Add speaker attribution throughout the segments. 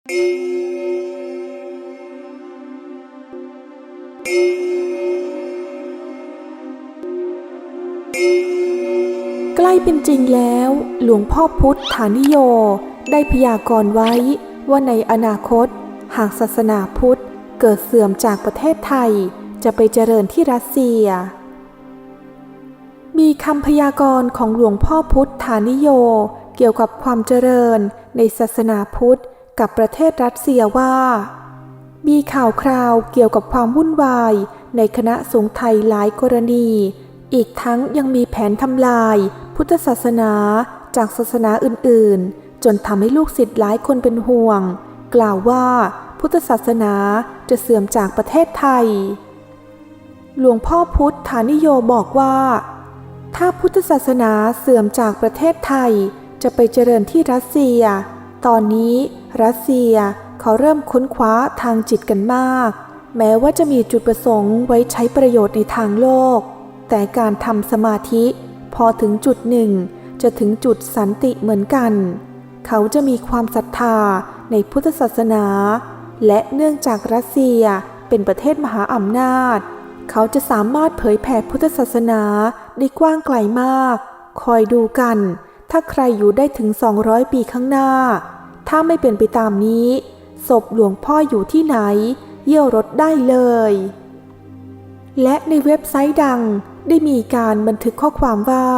Speaker 1: ใกล้เป็นจริงแล้ว หลวงพ่อพุทธฐานิโย ได้พยากรณ์ไว้ว่าในอนาคต หากศาสนาพุทธเกิดเสื่อมจากประเทศไทย จะไปเจริญที่รัสเซีย มีคำพยากรณ์ของหลวงพ่อพุทธฐานิโย เกี่ยวกับความเจริญในศาสนาพุทธ กับประเทศรัสเซียว่า มีข่าวคราวเกี่ยวกับความวุ่นวายในคณะสงฆ์ไทยหลายกรณี อีกทั้งยังมีแผนทำลาย พุทธศาสนาจากศาสนาอื่นๆ จนทำให้ลูกศิษย์หลายคนเป็นห่วง กล่าวว่าพุทธศาสนาจะเสื่อมจากประเทศไทย หลวงพ่อพุทธานิโยบอกว่า ถ้าพุทธศาสนาเสื่อมจากประเทศไทย จะไปเจริญที่รัสเซีย ตอนนี้ รัสเซียเขาเริ่มค้นคว้าทางจิตกันมาก แม้ว่าจะมีจุดประสงค์ไว้ใช้ประโยชน์ในทางโลก แต่การทำสมาธิพอถึงจุดหนึ่ง จะถึงจุดสันติเหมือนกัน เขาจะมีความศรัทธาในพุทธศาสนา และเนื่องจากรัสเซียเป็นประเทศมหาอำนาจ เขาจะสามารถเผยแผ่พุทธศาสนาได้กว้างไกลมาก คอยดูกัน ถ้าใครอยู่ได้ถึง 200 ปีข้างหน้า ถ้าไม่เป็นไปตามนี้ ศพหลวงพ่ออยู่ที่ไหน เยี่ยวรถได้เลย และในเว็บไซต์ดังได้มีการบันทึกข้อความว่า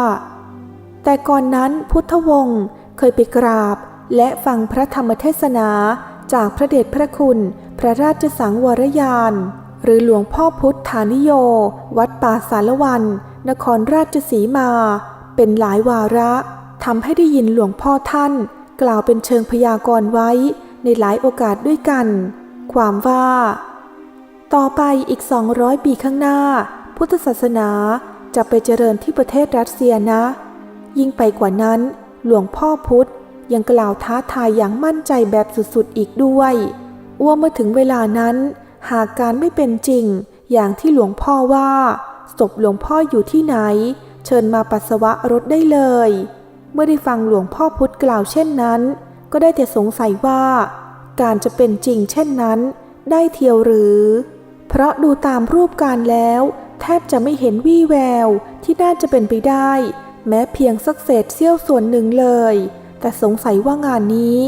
Speaker 1: แต่ก่อนนั้นพุทธวงศ์เคยไปกราบ และฟังพระธรรมเทศนาจากพระเดชพระคุณ พระราชสังวรยาน หรือหลวงพ่อพุทธานิโย วัดป่าสารวัน นครราชสีมา เป็นหลายวาระทำให้ได้ยินหลวงพ่อท่าน กล่าวเป็นเชิงพยากรณ์ไว้ในหลายโอกาสด้วยกัน ความว่า ต่อไปอีก 200 ปีข้างหน้า พุทธศาสนาจะไปเจริญที่ประเทศรัสเซียนะ ยิ่งไปกว่านั้น หลวงพ่อพุธยังกล่าวท้าทายอย่างมั่นใจแบบสุดๆอีกด้วยว่าเมื่อถึงเวลานั้น หากการไม่เป็นจริง อย่างที่หลวงพ่อว่าศพหลวงพ่ออยู่ที่ไหน เชิญมาปัสสาวะรถได้เลย เมื่อได้ฟังหลวงพ่อพุธกล่าวเช่นนั้น ก็ได้แต่สงสัยว่า การจะเป็นจริงเช่นนั้น ได้เทียวหรือ เพราะดูตามรูปการแล้ว แทบจะไม่เห็นวี่แววที่น่าจะเป็นไปได้ แม้เพียงสักเศษเสี้ยวส่วนหนึ่งเลย แต่สงสัยว่างานนี้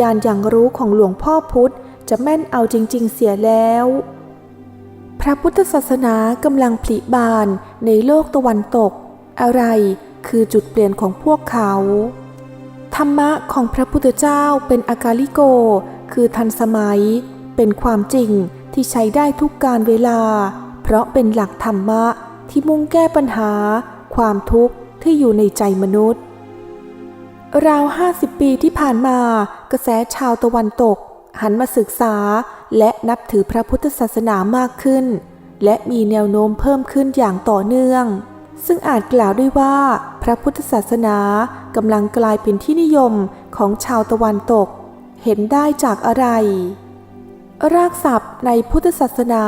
Speaker 1: ยานอย่างรู้ของหลวงพ่อพุธจะแม่นเอาจริง ๆ เสียแล้ว พระพุทธศาสนากำลังผลิบานในโลกตะวันตก อะไร คือจุดเปลี่ยนของพวกเขา ธรรมะของพระพุทธเจ้าเป็นอากาลิโก คือทันสมัย เป็นความจริงที่ใช้ได้ทุกการเวลา เพราะเป็นหลักธรรมะที่มุ่งแก้ปัญหา ความทุกข์ที่อยู่ในใจมนุษย์ ราว 50 ปีที่ผ่านมา กระแสชาวตะวันตก หันมาศึกษาและนับถือพระพุทธศาสนามากขึ้น และมีแนวโน้มเพิ่มขึ้นอย่างต่อเนื่อง ซึ่งอาจกล่าวได้ว่าพระพุทธศาสนากำลังกลายเป็นที่นิยมของชาวตะวันตก เห็นได้จากอะไร รากศัพท์ในพุทธศาสนา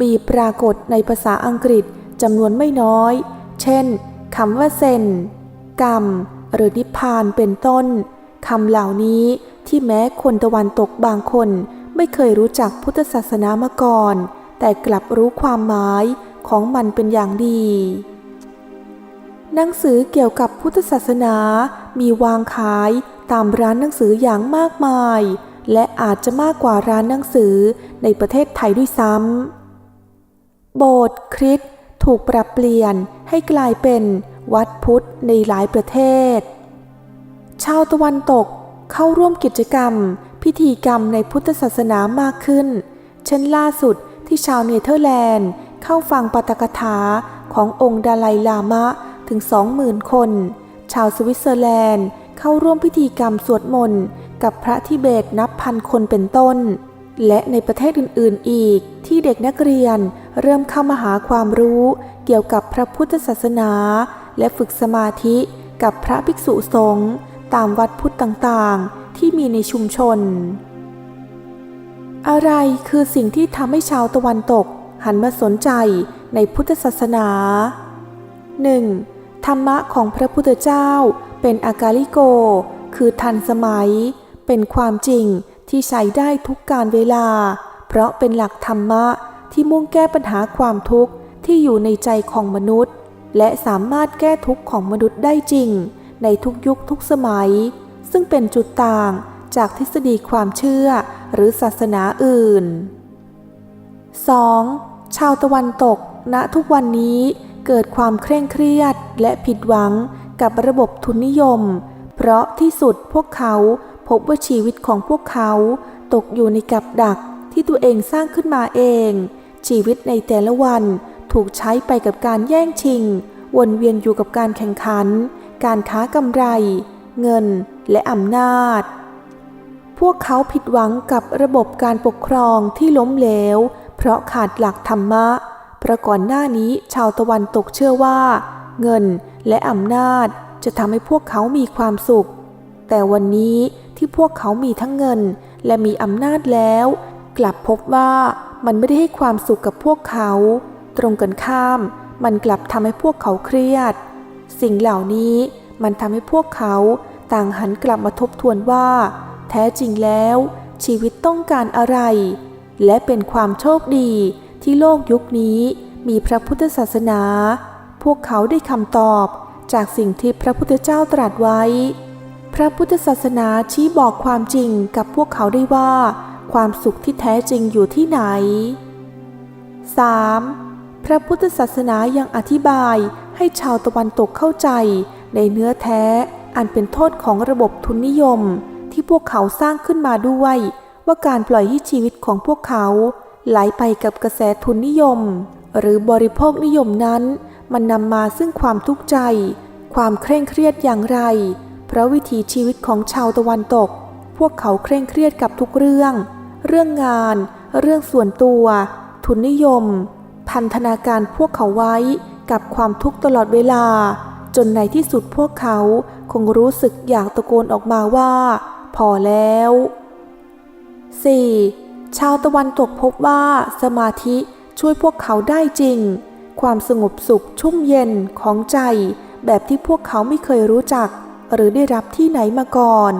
Speaker 1: มีปรากฏในภาษาอังกฤษจำนวนไม่น้อย เช่นคำว่าเซนกรรม หรือนิพพานเป็นต้นคำเหล่านี้ที่แม้คนตะวันตกบางคนไม่เคยรู้จักพุทธศาสนามาก่อน แต่กลับรู้ความหมายของมันเป็นอย่างดี หนังสือเกี่ยวกับพุทธศาสนามีวางขายตามร้านหนังสืออย่างมากมาย และอาจจะมากกว่าร้านหนังสือในประเทศไทยด้วยซ้ำ โบสถ์คริสต์ถูกปรับเปลี่ยนให้กลายเป็นวัดพุทธในหลายประเทศ ชาวตะวันตกเข้าร่วมกิจกรรม พิธีกรรมในพุทธศาสนามากขึ้น เช่นล่าสุดที่ชาวเนเธอร์แลนด์ เข้าฟังปาตกถาขององค์ดาไลลามะ ถึง 20,000 คน ชาวสวิตเซอร์แลนด์ เข้าร่วมพิธีกรรมสวดมนต์กับพระทิเบตนับพันคนเป็นต้น และในประเทศอื่น ๆ อีกที่เด็กนักเรียนเริ่มเข้ามาหาความรู้เกี่ยวกับพระพุทธศาสนา และฝึกสมาธิกับพระภิกษุสงฆ์ตามวัดพุทธต่าง ๆ ที่มีในชุมชน อะไรคือสิ่งที่ทำให้ชาวตะวันตกหันมาสนใจในพุทธศาสนา 1. ธรรมะของพระพุทธเจ้าเป็นอากาลิโก คือทันสมัย เป็นความจริงที่ใช้ได้ทุกการเวลา เพราะเป็นหลักธรรมะที่มุ่งแก้ปัญหาความทุกข์ที่อยู่ในใจของมนุษย์ และสามารถแก้ทุกข์ของมนุษย์ได้จริง ในทุกยุคทุกสมัย ซึ่งเป็นจุดต่างจากทฤษฎีความเชื่อหรือศาสนาอื่น 2. ชาวตะวันตกณทุกวันนี้ เกิดความเคร่งเครียดและผิดหวังกับระบบทุนนิยม เพราะที่สุดพวกเขาพบว่าชีวิตของพวกเขาตกอยู่ในกับดักที่ตัวเองสร้างขึ้นมาเอง ชีวิตในแต่ละวันถูกใช้ไปกับการแย่งชิง วนเวียนอยู่กับการแข่งขัน การค้ากำไร เงินและอำนาจ พวกเขาผิดหวังกับระบบการปกครองที่ล้มเหลว เพราะขาดหลักธรรมะ เพราะก่อนหน้านี้ชาวตะวันตกเชื่อว่า เงินและอำนาจจะทำให้พวกเขามีความสุข แต่วันนี้ที่พวกเขามีทั้งเงินและมีอำนาจแล้ว กลับพบว่ามันไม่ได้ให้ความสุขกับพวกเขา ตรงกันข้าม มันกลับทำให้พวกเขาเครียด สิ่งเหล่านี้มันทำให้พวกเขาต่างหันกลับมาทบทวนว่า แท้จริงแล้ว ชีวิตต้องการอะไร และเป็นความโชคดี ที่โลกยุคนี้มีพระพุทธศาสนา พวกเขาได้คำตอบจากสิ่งที่พระพุทธเจ้าตรัสไว้ พระพุทธศาสนาชี้บอกความจริงกับพวกเขาได้ว่า ความสุขที่แท้จริงอยู่ที่ไหน 3. พระพุทธศาสนายังอธิบายให้ชาวตะวันตกเข้าใจในเนื้อแท้อันเป็นโทษของระบบทุนนิยม ที่พวกเขาสร้างขึ้นมาด้วย ว่าการปล่อยให้ชีวิตของพวกเขา ไหลไปกับกระแสทุนนิยม หรือบริโภคนิยมนั้น มันนำมาซึ่งความทุกข์ใจ ความเคร่งเครียดอย่างไร เพราะวิถีชีวิตของชาวตะวันตก พวกเขาเคร่งเครียดกับทุกเรื่อง เรื่องงาน เรื่องส่วนตัว ทุนนิยม พันธนาการพวกเขาไว้กับความทุกข์ตลอดเวลา จนในที่สุดพวกเขาคงรู้สึกอยากตะโกนออกมาว่า พอแล้ว 4. ชาวตะวันตกพบว่าสมาธิช่วยพวกเขาได้จริง ความสงบสุขชุ่มเย็นของใจ แบบที่พวกเขาไม่เคยรู้จัก หรือได้รับที่ไหนมาก่อน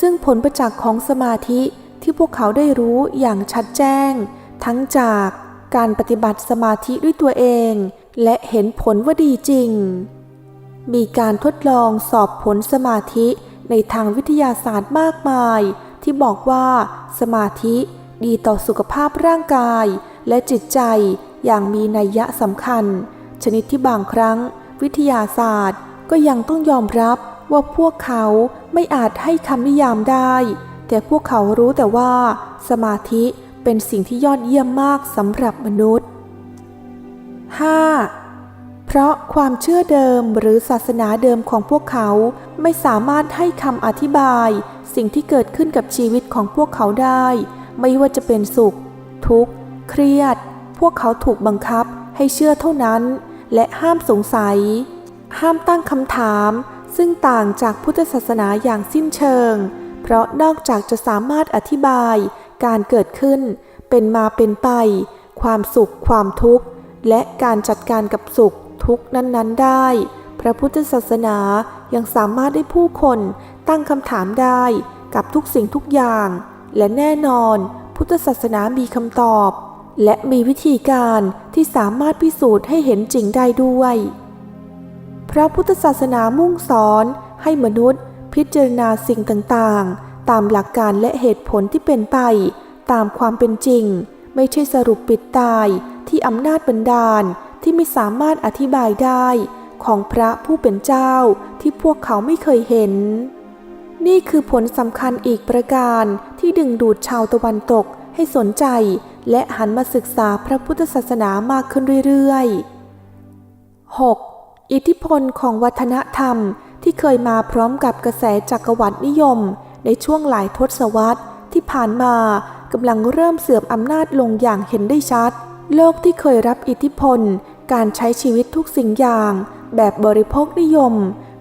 Speaker 1: ซึ่งผลประจักษ์ของสมาธิที่พวกเขาได้รู้อย่างชัดแจ้ง ทั้งจากการปฏิบัติสมาธิด้วยตัวเอง และเห็นผลว่าดีจริง มีการทดลองสอบผลสมาธิในทางวิทยาศาสตร์มากมาย ที่บอกว่าสมาธิ ดีต่อสุขภาพร่างกายและจิตใจอย่างมีนัยยะสำคัญ ชนิดที่บางครั้ง วิทยาศาสตร์ก็ยังต้องยอมรับว่าพวกเขาไม่อาจให้คำนิยามได้ แต่พวกเขารู้แต่ว่า สมาธิเป็นสิ่งที่ยอดเยี่ยมมากสำหรับมนุษย์ 5. เพราะความเชื่อเดิมหรือศาสนาเดิมของพวกเขาไม่สามารถให้คำอธิบาย สิ่งที่เกิดขึ้นกับชีวิตของพวกเขาได้ ไม่ว่าจะเป็นสุข ทุกข์ เครียด พวกเขาถูกบังคับให้เชื่อเท่านั้น และห้ามสงสัย ห้ามตั้งคำถาม ซึ่งต่างจากพุทธศาสนาอย่างสิ้นเชิง เพราะนอกจากจะสามารถอธิบายการเกิดขึ้น เป็นมาเป็นไป ความสุข ความทุกข์ และการจัดการกับสุขทุกข์นั้น ๆ ได้ พระพุทธศาสนายังสามารถได้ผู้คนตั้งคำถามได้กับทุกสิ่งทุกอย่าง และแน่นอนพุทธศาสนามีคำตอบ และมีวิธีการที่สามารถพิสูจน์ให้เห็นจริงได้ด้วย พระพุทธศาสนามุ่งสอนให้มนุษย์ พิจารณาสิ่งต่างๆ ตามหลักการและเหตุผลที่เป็นไป ตามความเป็นจริง ไม่ใช่สรุปปิดตายที่อำนาจบันดาลที่ไม่สามารถอธิบายได้ของพระผู้เป็นเจ้าที่พวกเขาไม่เคยเห็น นี่คือผลสำคัญอีกประการที่ดึงดูดชาวตะวันตกให้สนใจ และหันมาศึกษาพระพุทธศาสนามากขึ้นเรื่อยๆ 6. อิทธิพลของวัฒนธรรมที่เคยมาพร้อมกับกระแสจักรวรรดินิยม ในช่วงหลายทศวรรษที่ผ่านมากำลังเริ่มเสื่อมอำนาจลงอย่างเห็นได้ชัด โลกที่เคยรับอิทธิพล การใช้ชีวิตทุกสิ่งอย่าง แบบบริโภคนิยม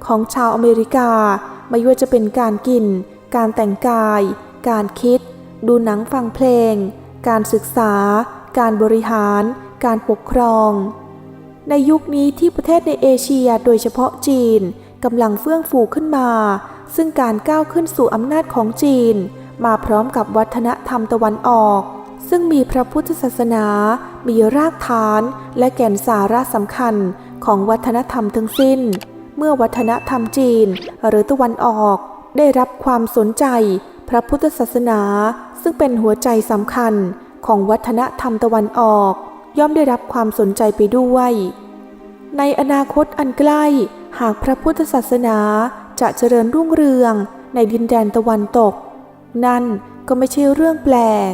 Speaker 1: ของชาวอเมริกา ไม่ว่าจะเป็นการกิน การแต่งกาย การคิด ดูหนังฟังเพลง การศึกษา การบริหาร การปกครอง ในยุคนี้ที่ประเทศในเอเชียโดยเฉพาะจีนกำลังเฟื่องฟูขึ้นมา ซึ่งการก้าวขึ้นสู่อำนาจของจีน มาพร้อมกับวัฒนธรรมตะวันออก ซึ่งมีพระพุทธศาสนา มีรากฐาน และแก่นสาระสำคัญของวัฒนธรรมทั้งสิ้น เมื่อวัฒนธรรมจีนหรือตะวันออกได้รับความสนใจพระพุทธศาสนา ซึ่งเป็นหัวใจสำคัญของวัฒนธรรมตะวันออก ย่อมได้รับความสนใจไปด้วย ในอนาคตอันใกล้หากพระพุทธศาสนาจะเจริญรุ่งเรืองในดินแดนตะวันตก นั่นก็ไม่ใช่เรื่องแปลก